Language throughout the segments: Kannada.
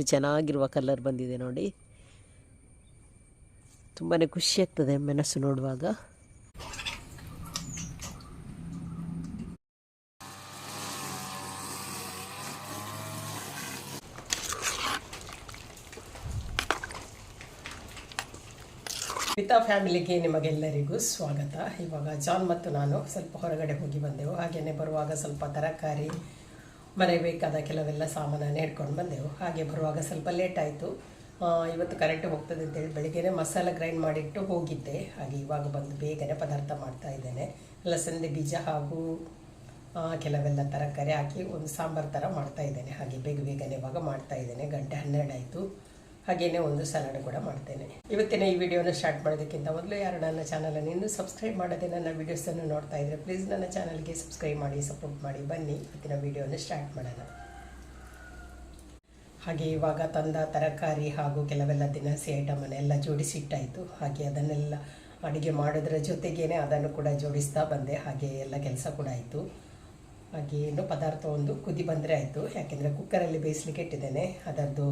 ಎಷ್ಟು ಚೆನ್ನಾಗಿರುವ ಕಲರ್ ಬಂದಿದೆ ನೋಡಿ. ತುಂಬಾ ಖುಷಿ ಆಗ್ತದೆ ಮೆಣಸು ನೋಡುವಾಗ. ಪಿತಾ ಫ್ಯಾಮಿಲಿಗೆ ನಿಮಗೆಲ್ಲರಿಗೂ ಸ್ವಾಗತ. ಇವಾಗ ಜಾನ್ ಮತ್ತು ನಾನು ಸ್ವಲ್ಪ ಹೊರಗಡೆ ಹೋಗಿ ಬಂದೆವು. ಹಾಗೆಯೇ ಬರುವಾಗ ಸ್ವಲ್ಪ ತರಕಾರಿ ಮನೆಗೆ ಬೇಕಾದ ಕೆಲವೆಲ್ಲ ಸಾಮಾನನ್ನು ಹಿಡ್ಕೊಂಡು ಬಂದೆವು. ಹಾಗೆ ಬರುವಾಗ ಸ್ವಲ್ಪ ಲೇಟ್ ಆಯಿತು. ಇವತ್ತು ಕರೆಂಟ್ ಹೋಗ್ತದೆ ಅಂತೇಳಿ ಬೆಳಿಗ್ಗೆ ಮಸಾಲ ಗ್ರೈಂಡ್ ಮಾಡಿಟ್ಟು ಹೋಗಿದ್ದೆ. ಹಾಗೆ ಇವಾಗ ಬಂದು ಬೇಗನೆ ಪದಾರ್ಥ ಮಾಡ್ತಾ ಇದ್ದೇನೆ. ಲಸಂದಿ ಬೀಜ ಹಾಗೂ ಕೆಲವೆಲ್ಲ ತರಕಾರಿ ಹಾಕಿ ಒಂದು ಸಾಂಬಾರು ಥರ ಮಾಡ್ತಾ ಇದ್ದೇನೆ. ಹಾಗೆ ಬೇಗ ಬೇಗನೆ ಇವಾಗ ಮಾಡ್ತಾ ಇದ್ದೇನೆ. ಗಂಟೆ ಹನ್ನೆರಡು ಆಯಿತು. ಹಾಗೇನೆ ಒಂದು ಸಲಾಡ್ ಕೂಡ ಮಾಡ್ತೇನೆ. ಇವತ್ತಿನ ಈ ವಿಡಿಯೋನ ಸ್ಟಾರ್ಟ್ ಮಾಡೋದಕ್ಕಿಂತ ಮೊದಲು ಯಾರು ನನ್ನ ಚಾನಲನ್ನು ಇನ್ನೂ ಸಬ್ಸ್ಕ್ರೈಬ್ ಮಾಡದೆ ನನ್ನ ವೀಡಿಯೋಸನ್ನು ನೋಡ್ತಾ ಇದ್ದರೆ ಪ್ಲೀಸ್ ನನ್ನ ಚಾನಲ್ಗೆ ಸಬ್ಸ್ಕ್ರೈಬ್ ಮಾಡಿ ಸಪೋರ್ಟ್ ಮಾಡಿ, ಬನ್ನಿ. ಇವತ್ತಿನ ವಿಡಿಯೋನ ಸ್ಟಾರ್ಟ್ ಮಾಡೋಣ. ಹಾಗೆ ಇವಾಗ ತಂದ ತರಕಾರಿ ಹಾಗೂ ಕೆಲವೆಲ್ಲ ದಿನಸಿ ಐಟಮನ್ನೆಲ್ಲ ಜೋಡಿಸಿಟ್ಟಾಯಿತು ಹಾಗೆ ಅದನ್ನೆಲ್ಲ ಅಡುಗೆ ಮಾಡೋದ್ರ ಜೊತೆಗೇನೆ ಅದನ್ನು ಕೂಡ ಜೋಡಿಸ್ತಾ ಬಂದೆ. ಹಾಗೆ ಎಲ್ಲ ಕೆಲಸ ಕೂಡ ಆಯಿತು. ಹಾಗೆ ಏನು ಪದಾರ್ಥ ಒಂದು ಕುದಿ ಬಂದರೆ ಆಯಿತು. ಯಾಕೆಂದರೆ ಕುಕ್ಕರಲ್ಲಿ ಬೇಯಿಸ್ಲಿಕ್ಕೆ ಇಟ್ಟಿದ್ದೇನೆ. ಅದರದ್ದು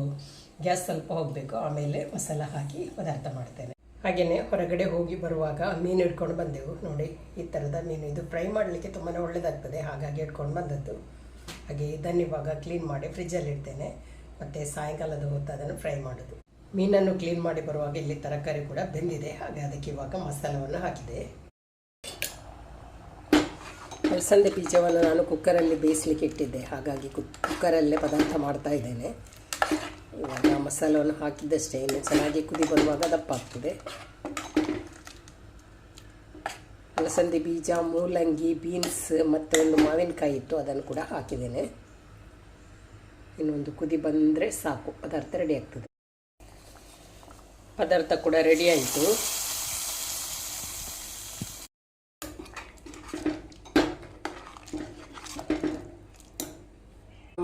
ಗ್ಯಾಸ್ ಸ್ವಲ್ಪ ಹೋಗಬೇಕು. ಆಮೇಲೆ ಮಸಾಲ ಹಾಕಿ ಪದಾರ್ಥ ಮಾಡ್ತೇನೆ. ಹಾಗೆಯೇ ಹೊರಗಡೆ ಹೋಗಿ ಬರುವಾಗ ಮೀನು ಹಿಡ್ಕೊಂಡು ಬಂದೆವು. ನೋಡಿ, ಈ ಥರದ ಮೀನು. ಇದು ಫ್ರೈ ಮಾಡಲಿಕ್ಕೆ ತುಂಬಾ ಒಳ್ಳೆಯದಾಗ್ತದೆ ಹಾಗಾಗಿ ಇಟ್ಕೊಂಡು ಬಂದದ್ದು. ಹಾಗೆ ಇದನ್ನು ಇವಾಗ ಕ್ಲೀನ್ ಮಾಡಿ ಫ್ರಿಜ್ಜಲ್ಲಿ ಇಡ್ತೇನೆ. ಮತ್ತು ಸಾಯಂಕಾಲದ ಹೊತ್ತು ಅದನ್ನು ಫ್ರೈ ಮಾಡೋದು. ಮೀನನ್ನು ಕ್ಲೀನ್ ಮಾಡಿ ಬರುವಾಗ ಇಲ್ಲಿ ತರಕಾರಿ ಕೂಡ ಬೆಂದಿದೆ. ಹಾಗೆ ಅದಕ್ಕೆ ಇವಾಗ ಮಸಾಲವನ್ನು ಹಾಕಿದೆ. ಅಲಸಂದೆ ಬೀಜವನ್ನು ನಾನು ಕುಕ್ಕರಲ್ಲಿ ಬೇಯಿಸ್ಲಿಕ್ಕೆ ಇಟ್ಟಿದ್ದೆ. ಹಾಗಾಗಿ ಕುಕ್ ಕುಕ್ಕರಲ್ಲೇ ಪದಾರ್ಥ ಮಾಡ್ತಾ ಇದ್ದೇನೆ. ಇವಾಗ ಮಸಾಲವನ್ನು ಹಾಕಿದ್ದಷ್ಟೇ. ಇನ್ನು ಚೆನ್ನಾಗಿ ಕುದಿ ಬರುವಾಗ ದಪ್ಪ ಆಗ್ತದೆ ಅಲಸಂದೆ ಬೀಜ, ಮೂಲಂಗಿ, ಬೀನ್ಸ್ ಮತ್ತು ಒಂದು ಮಾವಿನಕಾಯಿ ಇತ್ತು. ಅದನ್ನು ಕೂಡ ಹಾಕಿದ್ದೇನೆ. ಇನ್ನೊಂದು ಕುದಿ ಬಂದರೆ ಸಾಕು. ಪದಾರ್ಥ ರೆಡಿ ಆಗ್ತದೆ. ಪದಾರ್ಥ ಕೂಡ ರೆಡಿ ಆಯಿತು.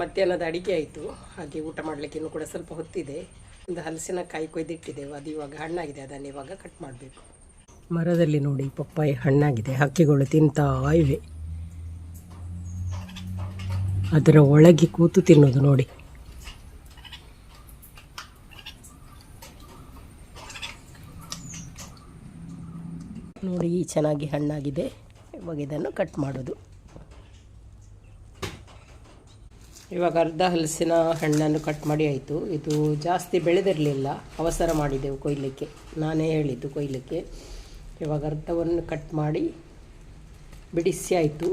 ಮಧ್ಯಾಹ್ನದ ಅಡಿಗೆ ಆಯಿತು. ಹಾಗೆ ಊಟ ಮಾಡಲಿಕ್ಕೆ ಇನ್ನು ಕೂಡ ಸ್ವಲ್ಪ ಹೊತ್ತಿದೆ. ಒಂದು ಹಲಸಿನಕಾಯಿ ಕೊಯ್ದಿಟ್ಟಿದ್ದೇವೆ. ಅದು ಇವಾಗ ಹಣ್ಣಾಗಿದೆ. ಅದನ್ನು ಇವಾಗ ಕಟ್ ಮಾಡಬೇಕು. ಮರದಲ್ಲಿ ನೋಡಿ ಪಪ್ಪಾಯಿ ಹಣ್ಣಾಗಿದೆ. ಹಕ್ಕಿಗಳು ತಿಂತಾ ಇವೆ. ಅದರ ಒಳಗೆ ಕೂತು ತಿನ್ನೋದು ನೋಡಿ. ನೋಡಿ, ಚೆನ್ನಾಗಿ ಹಣ್ಣಾಗಿದೆ. ಇವಾಗ ಇದನ್ನು ಕಟ್ ಮಾಡೋದು. ಇವಾಗ ಅರ್ಧ ಹಲಸಿನ ಹಣ್ಣನ್ನು ಕಟ್ ಮಾಡಿ ಆಯಿತು. ಇದು ಜಾಸ್ತಿ ಬೆಳೆದಿರಲಿಲ್ಲ. ಅವಸರ ಮಾಡಿದೆವು ಕೊಯ್ಲಿಕ್ಕೆ. ನಾನೇ ಹೇಳಿದ್ದು ಕೊಯ್ಲಿಕ್ಕೆ. ಇವಾಗ ಅರ್ಧವನ್ನು ಕಟ್ ಮಾಡಿ ಬಿಡಿಸಿ ಆಯಿತು.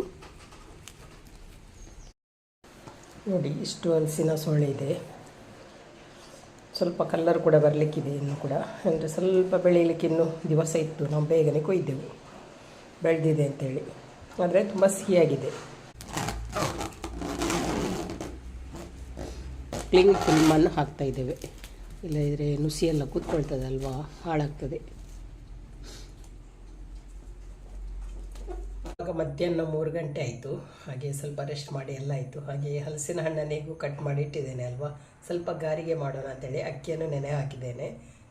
ನೋಡಿ, ಇಷ್ಟು ಹಲಸಿನ ಸೊಳ್ಳೆ ಇದೆ. ಸ್ವಲ್ಪ ಕಲ್ಲರ್ ಕೂಡ ಬರಲಿಕ್ಕಿದೆ ಇನ್ನು ಕೂಡ. ಅಂದರೆ ಸ್ವಲ್ಪ ಬೆಳೆಯಲಿಕ್ಕೆ ಇನ್ನೂ ದಿವಸ ಇತ್ತು. ನಾವು ಬೇಗನೆ ಕೊಯ್ದೆವು. ಬೆಳೆದಿದೆ ಅಂತೇಳಿ. ಆದರೆ ತುಂಬ ಸಿಹಿಯಾಗಿದೆ. ಕ್ಲಿಂಗ್ ಫಿಲ್ಮನ್ನು ಹಾಕ್ತಾ ಇದ್ದೇವೆ. ಇಲ್ಲದಿದ್ದರೆ ನುಸಿಯೆಲ್ಲ ಕೂತ್ಕೊಳ್ತದಲ್ವಾ? ಹಾಳಾಗ್ತದೆ. ಇವಾಗ ಮಧ್ಯಾಹ್ನ ಮೂರು ಗಂಟೆ ಆಯಿತು. ಹಾಗೆ ಸ್ವಲ್ಪ ರೆಸ್ಟ್ ಮಾಡಿ ಎಲ್ಲ ಆಯಿತು. ಹಾಗೆ ಹಲಸಿನ ಹಣ್ಣನೆಗೂ ಕಟ್ ಮಾಡಿ ಇಟ್ಟಿದ್ದೇನೆ ಅಲ್ವಾ? ಸ್ವಲ್ಪ ಗಾರಿಗೆ ಮಾಡೋಣ ಅಂತೇಳಿ ಅಕ್ಕಿಯನ್ನು ನೆನೆ ಹಾಕಿದ್ದೇನೆ.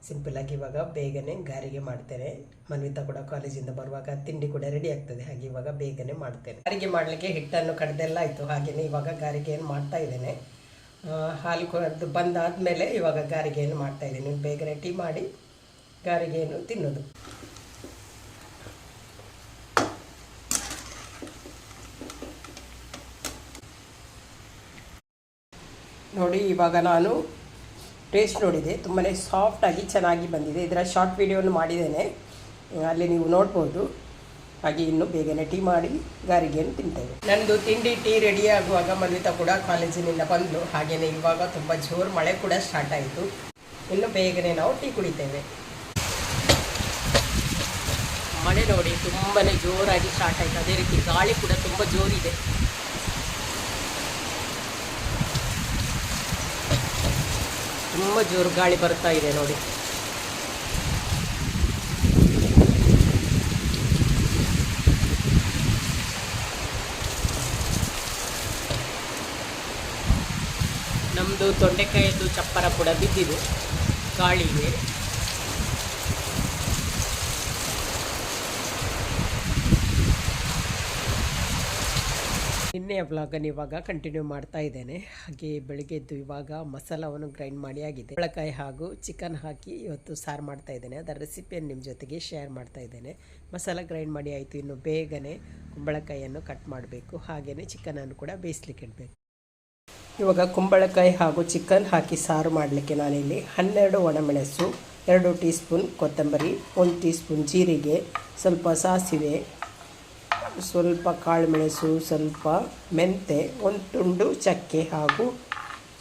ಸಿಂಪಲಾಗಿ ಇವಾಗ ಬೇಗನೆ ಗಾರಿಗೆ ಮಾಡ್ತೇನೆ. ಮನ್ವಿತಾ ಕೂಡ ಕಾಲೇಜಿಂದ ಬರುವಾಗ ತಿಂಡಿ ಕೂಡ ರೆಡಿ ಆಗ್ತದೆ. ಹಾಗೆ ಇವಾಗ ಬೇಗನೆ ಮಾಡ್ತೇನೆ. ಗಾರಿಗೆ ಮಾಡಲಿಕ್ಕೆ ಹಿಟ್ಟನ್ನು ಕಡ್ದೆಲ್ಲ ಆಯಿತು. ಹಾಗೆಯೇ ಇವಾಗ ಗಾರಿಗೆಯನ್ನು ಮಾಡ್ತಾ ಇದ್ದೇನೆ. ಹಾಲು ಕೊದ್ದು ಬಂದಾದಮೇಲೆ ಇವಾಗ ಗಾರಿಗೆಯನ್ನು ಮಾಡ್ತಾ ಇದ್ದೀನಿ. ಬೇಗನೆ ಟೀ ಮಾಡಿ ಗಾರಿಗೆಯನ್ನು ತಿನ್ನೋದು. ನೋಡಿ, ಇವಾಗ ನಾನು ಟೇಸ್ಟ್ ನೋಡಿದೆ. ತುಂಬಾ ಸಾಫ್ಟಾಗಿ ಚೆನ್ನಾಗಿ ಬಂದಿದೆ. ಇದರ ಶಾರ್ಟ್ ವಿಡಿಯೋನು ಮಾಡಿದ್ದೇನೆ. ಅಲ್ಲಿ ನೀವು ನೋಡ್ಬೋದು. ಹಾಗೆ ಇನ್ನು ಬೇಗನೆ ಟೀ ಮಾಡಿ ಗಾರಿಗೆಯನ್ನು ತಿಂತೇವೆ. ನಂದು ತಿಂಡಿ ಟೀ ರೆಡಿ ಆಗುವಾಗ ಮನ್ವಿತಾ ಕೂಡ ಕಾಲೇಜಿನಿಂದ ಬಂದು ಹಾಗೆಯೇ ಇವಾಗ ತುಂಬ ಜೋರು ಮಳೆ ಕೂಡ ಸ್ಟಾರ್ಟ್ ಆಯಿತು. ಇನ್ನು ಬೇಗನೆ ನಾವು ಟೀ ಕುಡಿತೇವೆ. ಮಳೆ ನೋಡಿ ತುಂಬಾ ಜೋರಾಗಿ ಸ್ಟಾರ್ಟ್ ಆಯಿತು. ಅದೇ ರೀತಿ ಗಾಳಿ ಕೂಡ ತುಂಬ ಜೋರಿದೆ. ತುಂಬ ಜೋರು ಗಾಳಿ ಬರ್ತಾ ಇದೆ ನೋಡಿ. ನಮ್ಮದು ತೊಂಡೆಕಾಯಿದು ಚಪ್ಪರ ಕೂಡ ಬಿದ್ದಿದೆ ಕಾಳಿಗೆ ನಿನ್ನೆಯ ಬ್ಲಾಗನ್ನು ಇವಾಗ ಕಂಟಿನ್ಯೂ ಮಾಡ್ತಾ ಇದ್ದೇನೆ. ಹಾಗೆ ಬೆಳಗ್ಗೆದ್ದು ಇವಾಗ ಮಸಾಲವನ್ನು ಗ್ರೈಂಡ್ ಮಾಡಿ ಆಗಿದೆ. ಬೆಳಕಾಯಿ ಹಾಗೂ ಚಿಕನ್ ಹಾಕಿ ಇವತ್ತು ಸಾರು ಮಾಡ್ತಾ ಇದ್ದೇನೆ. ಅದರ ರೆಸಿಪಿಯನ್ನು ನಿಮ್ಮ ಜೊತೆಗೆ ಶೇರ್ ಮಾಡ್ತಾ ಇದ್ದೇನೆ. ಮಸಾಲ ಗ್ರೈಂಡ್ ಮಾಡಿ ಆಯಿತು. ಇನ್ನು ಬೇಗನೆ ಕುಂಬಳಕಾಯಿಯನ್ನು ಕಟ್ ಮಾಡಬೇಕು. ಹಾಗೆಯೇ ಚಿಕನನ್ನು ಕೂಡ ಬೇಯಿಸ್ಲಿಕ್ಕೆ ಇಡಬೇಕು. ಇವಾಗ ಕುಂಬಳಕಾಯಿ ಹಾಗೂ ಚಿಕನ್ ಹಾಕಿ ಸಾರು ಮಾಡಲಿಕ್ಕೆ ನಾನಿಲ್ಲಿ ಹನ್ನೆರಡು ಒಣಮೆಣಸು, ಎರಡು ಟೀ ಸ್ಪೂನ್ ಕೊತ್ತಂಬರಿ, ಒಂದು ಟೀ ಸ್ಪೂನ್ ಜೀರಿಗೆ, ಸ್ವಲ್ಪ ಸಾಸಿವೆ, ಸ್ವಲ್ಪ ಕಾಳುಮೆಣಸು, ಸ್ವಲ್ಪ ಮೆಂತೆ, ಒಂದು ತುಂಡು ಚಕ್ಕೆ ಹಾಗೂ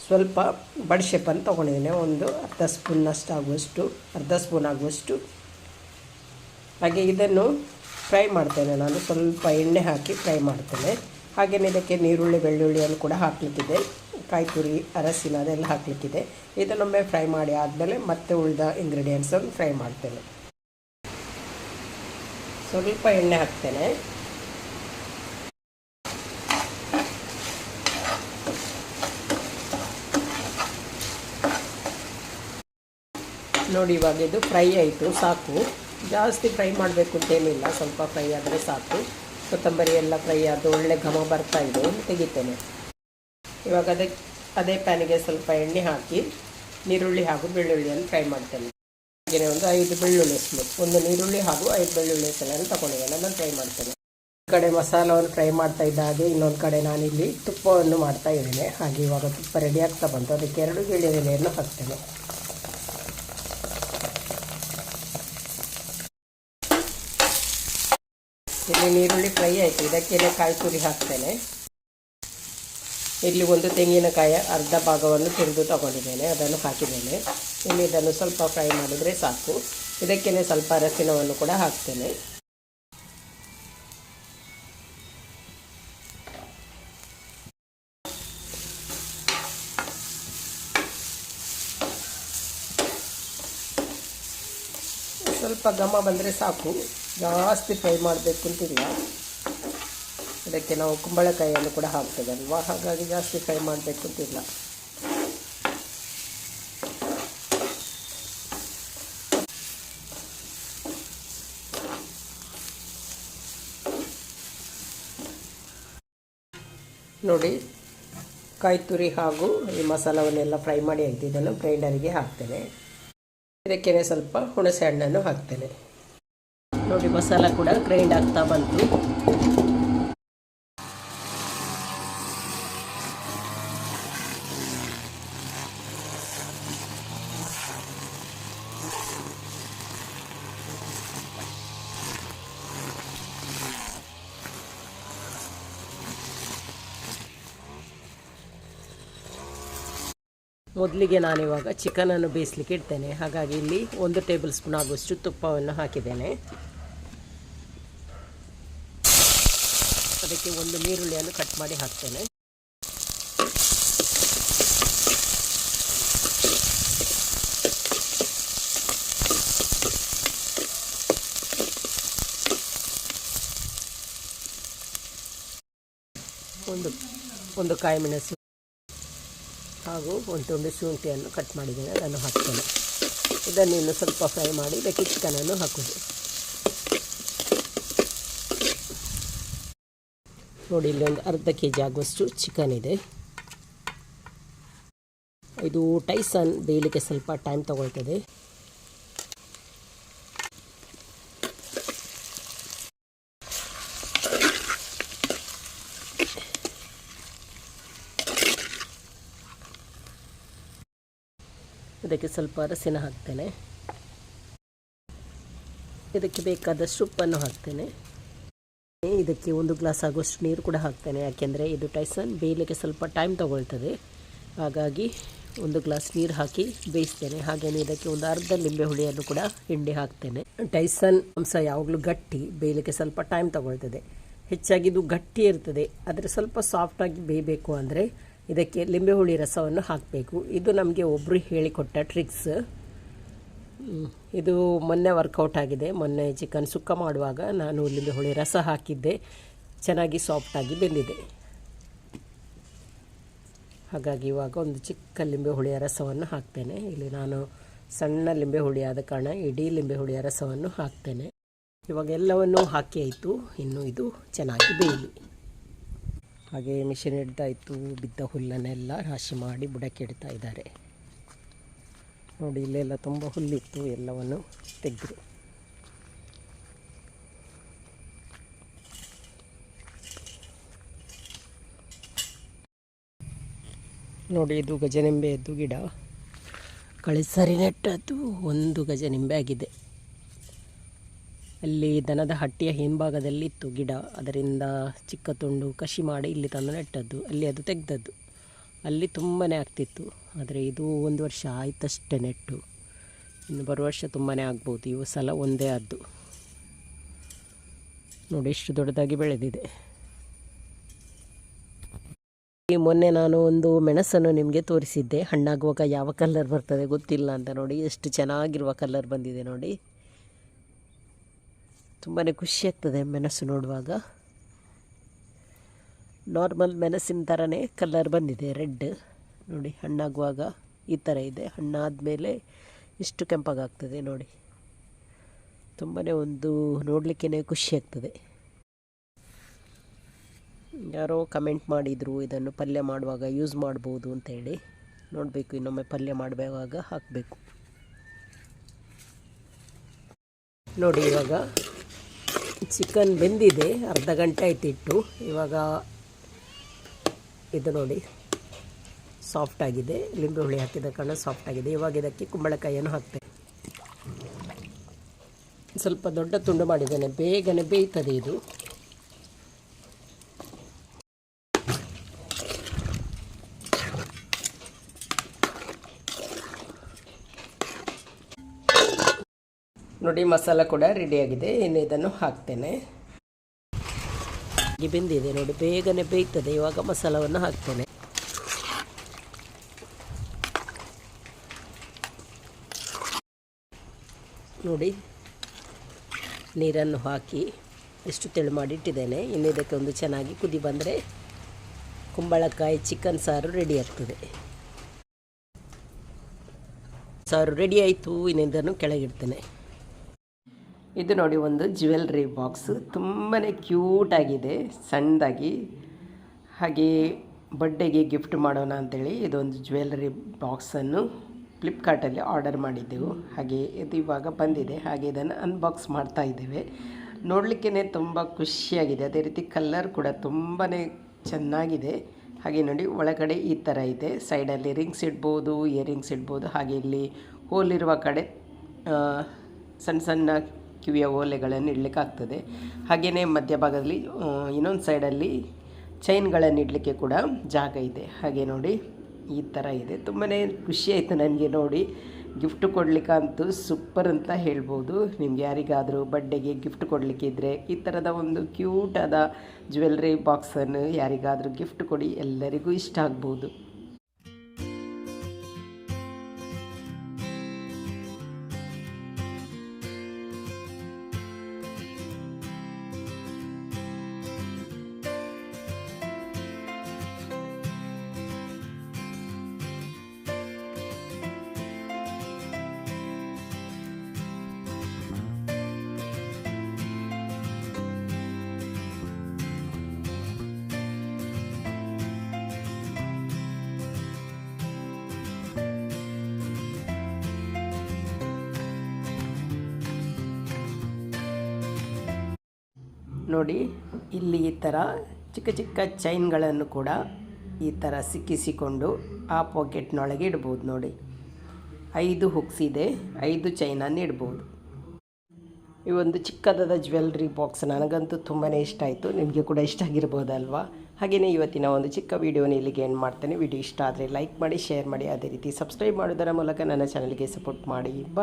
ಸ್ವಲ್ಪ ಬಡಿಶೆಪ್ಪನ್ನು ತೊಗೊಂಡಿದ್ದೇನೆ. ಒಂದು ಅರ್ಧ ಸ್ಪೂನ್ನಷ್ಟು ಆಗುವಷ್ಟು, ಅರ್ಧ ಸ್ಪೂನ್ ಆಗುವಷ್ಟು. ಹಾಗೆ ಇದನ್ನು ಫ್ರೈ ಮಾಡ್ತೇನೆ ನಾನು. ಸ್ವಲ್ಪ ಎಣ್ಣೆ ಹಾಕಿ ಫ್ರೈ ಮಾಡ್ತೇನೆ. ಹಾಗೆಯೇ ಇದಕ್ಕೆ ನೀರುಳ್ಳಿ ಬೆಳ್ಳುಳ್ಳಿಯನ್ನು ಕೂಡ ಹಾಕಲಿಕ್ಕಿದೆ. ಕಾಯಿ ತುರಿ ಅರಸಿನ ಅದೆಲ್ಲ ಹಾಕಲಿಕ್ಕಿದೆ. ಇದನ್ನೊಮ್ಮೆ ಫ್ರೈ ಮಾಡಿ ಆದಮೇಲೆ ಮತ್ತೆ ಉಳಿದ ಇಂಗ್ರೀಡಿಯೆಂಟ್ಸನ್ನು ಫ್ರೈ ಮಾಡ್ತೇನೆ. ಸ್ವಲ್ಪ ಎಣ್ಣೆ ಹಾಕ್ತೇನೆ. ನೋಡಿ ಇವಾಗ ಇದು ಫ್ರೈ ಆಯಿತು, ಸಾಕು. ಜಾಸ್ತಿ ಫ್ರೈ ಮಾಡಬೇಕು ಅಂತೇನಿಲ್ಲ ಸ್ವಲ್ಪ ಫ್ರೈ ಆದರೆ ಸಾಕು. ಕೊತ್ತಂಬರಿ ಎಲ್ಲ ಫ್ರೈ ಆದ ಒಳ್ಳೆ ಘಮ ಬರ್ತಾ ಇದೆ ತೆಗಿತೇನೆ. ಇವಾಗ ಅದಕ್ಕೆ ಅದೇ ಪ್ಯಾನಿಗೆ ಸ್ವಲ್ಪ ಎಣ್ಣೆ ಹಾಕಿ, ನೀರುಳ್ಳಿ ಹಾಗೂ ಬೆಳ್ಳುಳ್ಳಿಯನ್ನು ಫ್ರೈ ಮಾಡ್ತೇನೆ. ಹಾಗೆ ಒಂದು ಐದು ಬೆಳ್ಳುಳ್ಳಿ ಒಂದು ನೀರುಳ್ಳಿ ಹಾಗೂ ಐದು ಬೆಳ್ಳುಳ್ಳಿ ಸಲನ್ನು ತಗೊಂಡಿದ್ದೇನೆ, ಅದನ್ನು ಫ್ರೈ ಮಾಡ್ತೇನೆ. ಈ ಕಡೆ ಮಸಾಲವನ್ನು ಫ್ರೈ ಮಾಡ್ತಾ ಇದ್ದ ಹಾಗೆ ಇನ್ನೊಂದು ಕಡೆ ನಾನಿಲ್ಲಿ ತುಪ್ಪವನ್ನು ಮಾಡ್ತಾ ಇದ್ದೇನೆ. ಹಾಗೆ ಇವಾಗ ತುಪ್ಪ ರೆಡಿ ಆಗ್ತಾ ಬಂತು, ಅದಕ್ಕೆ ಎರಡು ಎಲೆಯನ್ನು ಹಾಕ್ತೇನೆ. ಇಲ್ಲಿ ನೀರುಳ್ಳಿ ಫ್ರೈ ಆಯಿತು. ಇದಕ್ಕೆ ಕಾಯಿ ತುರಿ ಹಾಕ್ತೇನೆ. ಇಲ್ಲಿ ಒಂದು ತೆಂಗಿನಕಾಯಿ ಅರ್ಧ ಭಾಗವನ್ನು ತುರಿದು ತಗೊಂಡಿದ್ದೇನೆ. ಅದನ್ನು ಹಾಕಿದ್ದೇನೆ. ಇನ್ನು ಇದನ್ನು ಸ್ವಲ್ಪ ಫ್ರೈ ಮಾಡಿದರೆ ಸಾಕು. ಇದಕ್ಕೇ ಸ್ವಲ್ಪ ಅರಸಿನವನ್ನು ಕೂಡ ಹಾಕ್ತೇನೆ. ಸ್ವಲ್ಪ ಘಮ ಬಂದರೆ ಸಾಕು. ಜಾಸ್ತಿ ಫ್ರೈ ಮಾಡಬೇಕು ಅಂತಿಲ್ಲ. ಅದಕ್ಕೆ ನಾವು ಕುಂಬಳಕಾಯಿಯನ್ನು ಕೂಡ ಹಾಕ್ತೇವಲ್ವ ಹಾಗಾಗಿ ಜಾಸ್ತಿ ಫ್ರೈ ಮಾಡಬೇಕು ಅಂತಿಲ್ಲ. ನೋಡಿ ಕಾಯಿ ತುರಿ ಹಾಗೂ ಈ ಮಸಾಲವನ್ನೆಲ್ಲ ಫ್ರೈ ಮಾಡಿ ಹಾಕ್ತಿದ್ದನ್ನು ಗ್ರೈಂಡರಿಗೆ ಹಾಕ್ತೇನೆ. ಇದಕ್ಕೆ ಸ್ವಲ್ಪ ಹುಣಸೆ ಹಣ್ಣನ್ನು ಹಾಕ್ತೇನೆ. ನೋಡಿ ಮಸಾಲ ಕೂಡ ಗ್ರೈಂಡ್ ಆಗ್ತಾ ಬಂತು. ಮೊದಲಿಗೆ ನಾನಿವಾಗ ಚಿಕನನ್ನು ಬೇಯಿಸ್ಲಿಕ್ಕೆ ಇಡ್ತೇನೆ. ಹಾಗಾಗಿ ಇಲ್ಲಿ ಒಂದು ಟೇಬಲ್ ಸ್ಪೂನ್ ಆಗುವಷ್ಟು ತುಪ್ಪವನ್ನು ಹಾಕಿದ್ದೇನೆ. ಅದಕ್ಕೆ ಒಂದು ನೀರುಳ್ಳಿಯನ್ನು ಕಟ್ ಮಾಡಿ ಹಾಕ್ತೇನೆ. ಒಂದು ಒಂದು ಕಾಯಿ ಮೆಣಸು ಹಾಗೂ ಒಂದು ತುಂಡು ಶುಂಠಿಯನ್ನು ಕಟ್ ಮಾಡಿದ್ದೇನೆ, ಅದನ್ನು ಹಾಕ್ತೇನೆ. ಇದನ್ನು ಇನ್ನು ಸ್ವಲ್ಪ ಫ್ರೈ ಮಾಡಿ, ಇದಕ್ಕೆ ಚಿಕನನ್ನು ಹಾಕೋದು. ನೋಡಿ ಇಲ್ಲಿ ಒಂದು ಅರ್ಧ ಕೆ ಜಿ ಆಗುವಷ್ಟು ಚಿಕನ್ ಇದೆ. ಇದು ಟೈಸನ್ ಬೇಯಲಿಕ್ಕೆ ಸ್ವಲ್ಪ ಟೈಮ್ ತಗೊಳ್ತದೆ. ಇದಕ್ಕೆ ಸ್ವಲ್ಪ ಅರಸಿನ ಹಾಕ್ತೇನೆ. ಇದಕ್ಕೆ ಬೇಕಾದಷ್ಟು ಉಪ್ಪನ್ನು ಹಾಕ್ತೇನೆ. ಇದಕ್ಕೆ ಒಂದು ಗ್ಲಾಸ್ ಆಗುವಷ್ಟು ನೀರು ಕೂಡ ಹಾಕ್ತೇನೆ. ಯಾಕೆಂದರೆ ಇದು ಟೈಸನ್ ಬೇಯಲಿಕ್ಕೆ ಸ್ವಲ್ಪ ಟೈಮ್ ತಗೊಳ್ತದೆ. ಹಾಗಾಗಿ ಒಂದು ಗ್ಲಾಸ್ ನೀರು ಹಾಕಿ ಬೇಯಿಸ್ತೇನೆ. ಹಾಗೆಯೇ ಇದಕ್ಕೆ ಒಂದು ಅರ್ಧ ಲಿಂಬೆ ಹುಳಿಯನ್ನು ಕೂಡ ಹಿಂಡಿ ಹಾಕ್ತೇನೆ. ಟೈಸನ್ ಅಂಶ ಯಾವಾಗಲೂ ಗಟ್ಟಿ, ಬೇಯಲಿಕ್ಕೆ ಸ್ವಲ್ಪ ಟೈಮ್ ತಗೊಳ್ತದೆ. ಹೆಚ್ಚಾಗಿ ಇದು ಗಟ್ಟಿ ಇರ್ತದೆ. ಆದರೆ ಸ್ವಲ್ಪ ಸಾಫ್ಟಾಗಿ ಬೇಯಬೇಕು ಅಂದರೆ ಇದಕ್ಕೆ ಲಿಂಬೆ ಹುಳಿ ರಸವನ್ನು ಹಾಕಬೇಕು. ಇದು ನಮಗೆ ಒಬ್ಬರು ಹೇಳಿಕೊಟ್ಟ ಟ್ರಿಕ್ಸ್ ಇದು ಮೊನ್ನೆ ವರ್ಕೌಟ್ ಆಗಿದೆ. ಮೊನ್ನೆ ಚಿಕನ್ ಸುಕ್ಕ ಮಾಡುವಾಗ ನಾನು ಲಿಂಬೆ ಹುಳಿ ರಸ ಹಾಕಿದ್ದೆ. ಚೆನ್ನಾಗಿ ಸಾಫ್ಟಾಗಿ ಬೆಂದಿದೆ. ಹಾಗಾಗಿ ಇವಾಗ ಒಂದು ಚಿಕ್ಕ ಲಿಂಬೆ ಹುಳಿಯ ರಸವನ್ನು ಹಾಕ್ತೇನೆ. ಇಲ್ಲಿ ನಾನು ಸಣ್ಣ ಲಿಂಬೆ ಹುಳಿ ಆದ ಕಾರಣ ಇಡೀ ಲಿಂಬೆ ಹುಳಿಯ ರಸವನ್ನು ಹಾಕ್ತೇನೆ. ಇವಾಗ ಎಲ್ಲವನ್ನು ಹಾಕಿ ಆಯಿತು. ಇನ್ನು ಇದು ಚೆನ್ನಾಗಿ ಬೇಯಲಿ. ಹಾಗೆ ಮಿಷಿನ್ ಹಿಡ್ದಾಯಿತು, ಬಿದ್ದ ಹುಲ್ಲನ್ನೆಲ್ಲ ರಾಶಿ ಮಾಡಿ ಬುಡಕ್ಕೆ ಇಡ್ತಾ ಇದ್ದಾರೆ. ನೋಡಿ, ಇಲ್ಲೆಲ್ಲ ತುಂಬ ಹುಲ್ಲಿತ್ತು, ಎಲ್ಲವನ್ನು ತೆಗೆದ್ರು. ನೋಡಿ, ಇದು ಗಜನಿಂಬೆಯದ್ದು ಗಿಡ. ಕಳಿಸರಿ ನೆಟ್ಟದ್ದು ಒಂದು ಗಜನಿಂಬೆ ಆಗಿದೆ ಅಲ್ಲಿ ದನದ ಹಟ್ಟಿಯ ಹಿಂಭಾಗದಲ್ಲಿ ಇತ್ತು ಗಿಡ. ಅದರಿಂದ ಚಿಕ್ಕ ತುಂಡು ಕಸಿ ಮಾಡಿ ಇಲ್ಲಿ ತಂದು ನೆಟ್ಟದ್ದು. ಅಲ್ಲಿ ಅದು ತೆಗೆದದ್ದು. ಅಲ್ಲಿ ತುಂಬಾ ಆಗ್ತಿತ್ತು. ಆದರೆ ಇದು ಒಂದು ವರ್ಷ ಆಯ್ತಷ್ಟೇ ನೆಟ್ಟು. ಇನ್ನು ಬರುವ ವರ್ಷ ತುಂಬಾ ಆಗ್ಬೋದು. ಇವು ಸಲ ಒಂದೇ ಆದ್ದು. ನೋಡಿ ಎಷ್ಟು ದೊಡ್ಡದಾಗಿ ಬೆಳೆದಿದೆ. ಮೊನ್ನೆ ನಾನು ಒಂದು ಮೆಣಸನ್ನು ನಿಮಗೆ ತೋರಿಸಿದ್ದೆ. ಹಣ್ಣಾಗುವಾಗ ಯಾವ ಕಲರ್ ಬರ್ತದೆ ಗೊತ್ತಿಲ್ಲ ಅಂತ ನೋಡಿ. ಎಷ್ಟು ಚೆನ್ನಾಗಿರುವ ಕಲರ್ ಬಂದಿದೆ ನೋಡಿ. ತುಂಬಾ ಖುಷಿ ಆಗ್ತದೆ ಮೆಣಸು ನೋಡುವಾಗ. ನಾರ್ಮಲ್ ಮೆಣಸಿನ ಥರನೇ ಕಲರ್ ಬಂದಿದೆ ರೆಡ್ ನೋಡಿ, ಹಣ್ಣಾಗುವಾಗ ಈ ಥರ ಇದೆ. ಹಣ್ಣಾದ ಮೇಲೆ ಇಷ್ಟು ಕೆಂಪಾಗ್ತದೆ ನೋಡಿ. ತುಂಬಾ ಒಂದು ನೋಡಲಿಕ್ಕೇ ಖುಷಿ ಆಗ್ತದೆ. ಯಾರೋ ಕಮೆಂಟ್ ಮಾಡಿದರು ಇದನ್ನು ಪಲ್ಯ ಮಾಡುವಾಗ ಯೂಸ್ ಮಾಡ್ಬೋದು ಅಂತೇಳಿ ನೋಡಬೇಕು, ಇನ್ನೊಮ್ಮೆ ಪಲ್ಯ ಮಾಡುವಾಗ ಹಾಕಬೇಕು. ನೋಡಿ ಇವಾಗ ಚಿಕನ್ ಬೆಂದಿದೆ, ಅರ್ಧ ಗಂಟೆ ಆಯ್ತು ಇಟ್ಟು ಇವಾಗ ಇದು ನೋಡಿ ಸಾಫ್ಟ್ ಆಗಿದೆ. ಲಿಂಬೆ ಹುಳಿ ಹಾಕಿದ ಕಾರಣ ಸಾಫ್ಟ್ ಆಗಿದೆ. ಇವಾಗ ಇದಕ್ಕೆ ಕುಂಬಳಕಾಯಿಯನ್ನು ಹಾಕ್ತೇನೆ. ಸ್ವಲ್ಪ ದೊಡ್ಡ ತುಂಡು ಮಾಡಿದ್ದೇನೆ. ಬೇಗನೆ ಬೇಯ್ತದೆ ಇದು. ನೋಡಿ ಮಸಾಲ ಕೂಡ ರೆಡಿಯಾಗಿದೆ ಇನ್ನು ಇದನ್ನು ಹಾಕ್ತೇನೆ. ಬೆಂದಿದೆ ನೋಡಿ, ಬೇಗನೆ ಬೇಯ್ತದೆ. ಇವಾಗ ಮಸಾಲವನ್ನು ಹಾಕ್ತೇನೆ. ನೋಡಿ, ನೀರನ್ನು ಹಾಕಿ ಎಷ್ಟು ತೆಳು ಮಾಡಿಟ್ಟಿದ್ದೇನೆ ಇನ್ನು ಇದಕ್ಕೆ ಒಂದು ಚೆನ್ನಾಗಿ ಕುದಿ ಬಂದರೆ ಕುಂಬಳಕಾಯಿ ಚಿಕನ್ ಸಾರು ರೆಡಿ ಆಗ್ತದೆ. ಸಾರು ರೆಡಿ ಆಯಿತು. ಇನ್ನಿಂದನೂ ಕೆಳಗಿಡ್ತೇನೆ ಇದು ನೋಡಿ ಒಂದು ಜ್ಯುವೆಲ್ರಿ ಬಾಕ್ಸ್. ತುಂಬಾ ಕ್ಯೂಟಾಗಿದೆ ಸಣ್ಣದಾಗಿ. ಹಾಗೆ ಬರ್ಡೇಗೆ ಗಿಫ್ಟ್ ಮಾಡೋಣ ಅಂಥೇಳಿ ಇದೊಂದು ಜ್ಯುವೆಲ್ರಿ ಬಾಕ್ಸನ್ನು ಫ್ಲಿಪ್ಕಾರ್ಟಲ್ಲಿ ಆರ್ಡರ್ ಮಾಡಿದ್ದೆವು. ಹಾಗೆ ಇದು ಇವಾಗ ಬಂದಿದೆ. ಹಾಗೆ ಇದನ್ನು ಅನ್ಬಾಕ್ಸ್ ಮಾಡ್ತಾ ಇದ್ದೇವೆ. ನೋಡಲಿಕ್ಕೇ ತುಂಬ ಖುಷಿಯಾಗಿದೆ. ಅದೇ ರೀತಿ ಕಲ್ಲರ್ ಕೂಡ ತುಂಬಾ ಚೆನ್ನಾಗಿದೆ. ಹಾಗೆ ನೋಡಿ ಒಳಗಡೆ ಈ ಥರ ಇದೆ. ಸೈಡಲ್ಲಿ ರಿಂಗ್ಸ್ ಇಡ್ಬೋದು ಇಯರಿಂಗ್ಸ್ ಇಡ್ಬೋದು. ಹಾಗೆ ಇಲ್ಲಿ ಹೋಲಿರುವ ಕಡೆ ಸಣ್ಣ ಸಣ್ಣ ಕಿವಿಯ ಓಲೆಗಳನ್ನು ಇಡಲಿಕ್ಕಾಗ್ತದೆ. ಹಾಗೆಯೇ ಮಧ್ಯಭಾಗದಲ್ಲಿ ಇನ್ನೊಂದು ಸೈಡಲ್ಲಿ ಚೈನ್ಗಳನ್ನು ಇಡಲಿಕ್ಕೆ ಕೂಡ ಜಾಗ ಇದೆ. ಹಾಗೆ ನೋಡಿ, ಈ ಥರ ಇದೆ. ತುಂಬಾ ಖುಷಿ ಆಯಿತು ನನಗೆ ನೋಡಿ. ಗಿಫ್ಟ್ ಕೊಡಲಿಕ್ಕಂತೂ ಸೂಪರ್ ಅಂತ ಹೇಳ್ಬೋದು. ನಿಮ್ಗೆ ಯಾರಿಗಾದರೂ ಬಡ್ಡೆಗೆ ಗಿಫ್ಟ್ ಕೊಡಲಿಕ್ಕಿದ್ರೆ ಈ ಥರದ ಒಂದು ಕ್ಯೂಟಾದ ಜ್ಯುವೆಲ್ರಿ ಬಾಕ್ಸನ್ನು ಯಾರಿಗಾದರೂ ಗಿಫ್ಟ್ ಕೊಡಿ, ಎಲ್ಲರಿಗೂ ಇಷ್ಟ ಆಗ್ಬೋದು. ನೋಡಿ, ಇಲ್ಲಿ ಈ ಥರ ಚಿಕ್ಕ ಚಿಕ್ಕ ಚೈನ್ಗಳನ್ನು ಕೂಡ ಈ ಥರ ಸಿಕ್ಕಿಸಿಕೊಂಡು ಆ ಪಾಕೆಟ್ನೊಳಗೆ ಇಡ್ಬೋದು ನೋಡಿ. ಐದು ಹುಕ್ಸ್ ಇದೆ, ಐದು ಚೈನನ್ನು ಇಡ್ಬೋದು. ಈ ಒಂದು ಚಿಕ್ಕದಾದ ಜ್ಯುವೆಲ್ರಿ ಬಾಕ್ಸ್ ನನಗಂತೂ ತುಂಬಾ ಇಷ್ಟ ಆಯಿತು. ನಿಮಗೆ ಕೂಡ ಇಷ್ಟ ಆಗಿರ್ಬೋದಲ್ವಾ? ಹಾಗೆಯೇ ಇವತ್ತಿನ ಒಂದು ಚಿಕ್ಕ ವೀಡಿಯೋನ ಇಲ್ಲಿಗೆ ಏನು ಮಾಡ್ತೇನೆ. ವಿಡಿಯೋ ಇಷ್ಟ ಆದರೆ ಲೈಕ್ ಮಾಡಿ ಶೇರ್ ಮಾಡಿ, ಅದೇ ರೀತಿ ಸಬ್ಸ್ಕ್ರೈಬ್ ಮಾಡೋದರ ಮೂಲಕ ನನ್ನ ಚಾನಲ್ಗೆ ಸಪೋರ್ಟ್ ಮಾಡಿ.